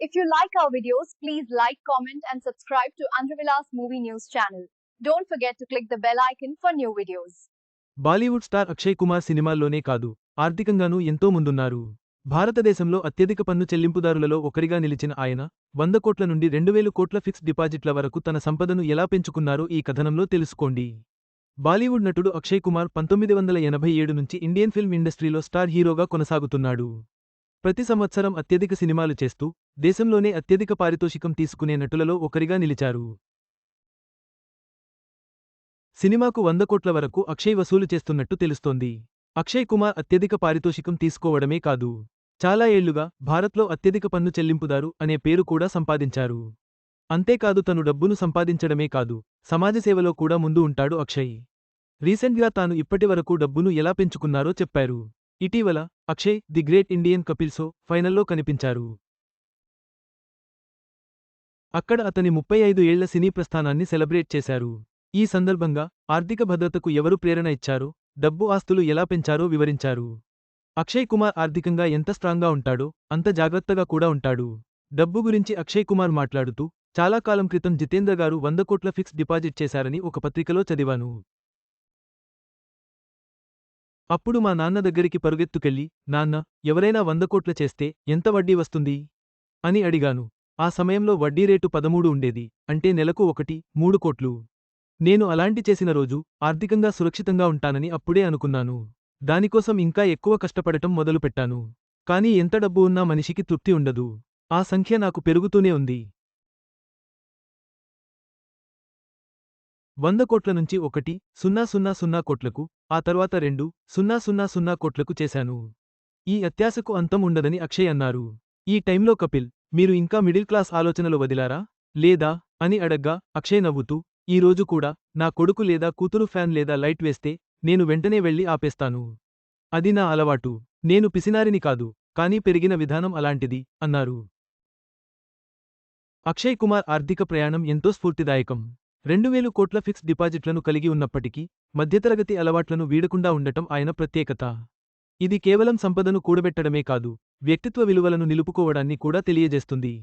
If you like our videos, please like, comment, and subscribe to Andhravilas Movie News channel. Don't forget to click the bell icon for new videos. Bollywood star Akshay Kumar సినిమాల్లోనే కాదు ఆర్థికంగానూ ఎంతో ముందున్నారు భారతదేశంలో అత్యధిక పన్ను చెల్లింపుదారులలో ఒకరిగా నిలిచిన ఆయన వంద కోట్ల నుండి రెండు వేలు కోట్ల ఫిక్స్డ్ డిపాజిట్ల వరకు తన సంపదను ఎలా పెంచుకున్నారో ఈ కథనంలో తెలుసుకోండి బాలీవుడ్ నటుడు అక్షయ్ కుమార్ పంతొమ్మిది వందల ఎనభై ఏడు నుంచి ఇండియన్ ఫిల్మ్ ఇండస్ట్రీలో స్టార్ హీరోగా కొనసాగుతున్నాడు ప్రతి సంవత్సరం అత్యధిక సినిమాలు చేస్తూ దేశంలోనే అత్యధిక పారితోషికం తీసుకునే నటులలో ఒకరిగా నిలిచారు. సినిమాకు వంద కోట్ల వరకు అక్షయ్ వసూలు చేస్తున్నట్టు తెలుస్తోంది. అక్షయ్ కుమార్ అత్యధిక పారితోషికం తీసుకోవడమే కాదు. చాలా ఏళ్ళుగా భారత్లో అత్యధిక పన్ను చెల్లింపుదారు అనే పేరు కూడా సంపాదించారు. అంతేకాదు తను డబ్బును సంపాదించడమే కాదు సమాజ సేవలో కూడా ముందు ఉంటాడు అక్షయ్. రీసెంట్గా తాను ఇప్పటివరకు డబ్బును ఎలా పెంచుకున్నారో చెప్పారు. ఇటీవల అక్షయ్ ది గ్రేట్ ఇండియన్ కపిల్సో ఫైనల్లో కనిపించారు. అక్కడ అతని ముప్పై ఐదు ఏళ్ళ సినీ ప్రస్థానాన్ని సెలబ్రేట్ చేశారు. ఈ సందర్భంగా ఆర్థిక భద్రతకు ఎవరు ప్రేరణ ఇచ్చారో డబ్బు ఆస్తులు ఎలా పెంచారో వివరించారు. అక్షయ్ కుమార్ ఆర్థికంగా ఎంత స్ట్రాంగ్గా ఉంటాడో అంత జాగ్రత్తగా కూడా ఉంటాడు. డబ్బు గురించి అక్షయ్ కుమార్ మాట్లాడుతూ చాలా కాలం క్రితం జితేంద్ర గారు వంద కోట్ల ఫిక్స్ డిపాజిట్ చేశారని ఒక పత్రికలో చదివాను. అప్పుడు మా నాన్న దగ్గరికి పరుగెత్తుకెళ్ళి నాన్న ఎవరైనా వంద కోట్ల చేస్తే ఎంత వడ్డీ వస్తుంది అని అడిగాను. ఆ సమయంలో వడ్డీ రేటు పదమూడు ఉండేది అంటే నెలకు ఒకటి మూడు కోట్లు. నేను అలాంటి చేసిన రోజు ఆర్థికంగా సురక్షితంగా ఉంటానని అప్పుడే అనుకున్నాను. దానికోసం ఇంకా ఎక్కువ కష్టపడటం మొదలుపెట్టాను. కానీ ఎంత డబ్బు ఉన్నా మనిషికి తృప్తి ఉండదు. ఆ సంఖ్య నాకు పెరుగుతూనే ఉంది. వంద కోట్ల నుంచి ఒకటి సున్నా సున్నా సున్నా కోట్లకు ఆ తర్వాత రెండు సున్నా సున్నా సున్నా కోట్లకు చేశాను. ఈ అత్యాశకు అంతం ఉండదని అక్షయ్ అన్నారు. ఈ టైంలో కపిల్ మీరు ఇంకా మిడిల్ క్లాస్ ఆలోచనలు వదిలారా? లేదా? అని అడగ్గా అక్షయ్ నవ్వుతూ ఈ రోజు కూడా నా కొడుకు లేదా కూతురు ఫ్యాన్ లేదా లైట్ వేస్తే నేను వెంటనే వెళ్ళి ఆపేస్తాను. అది నా అలవాటు. నేను పిసినారిని కాదు కానీ పెరిగిన విధానం అలాంటిది అన్నారు. అక్షయ్ కుమార్ ఆర్థిక ప్రయాణం ఎంతో స్ఫూర్తిదాయకం. రెండు వేలు కోట్ల ఫిక్స్డ్ డిపాజిట్లను కలిగి ఉన్నప్పటికీ మధ్యతరగతి అలవాట్లను వీడకుండా ఉండటం ఆయన ప్రత్యేకత. ఇది కేవలం సంపదను కూడబెట్టడమే కాదు వ్యక్తిత్వ విలువలను నిలుపుకోవడాన్ని కూడా తెలియజేస్తుంది.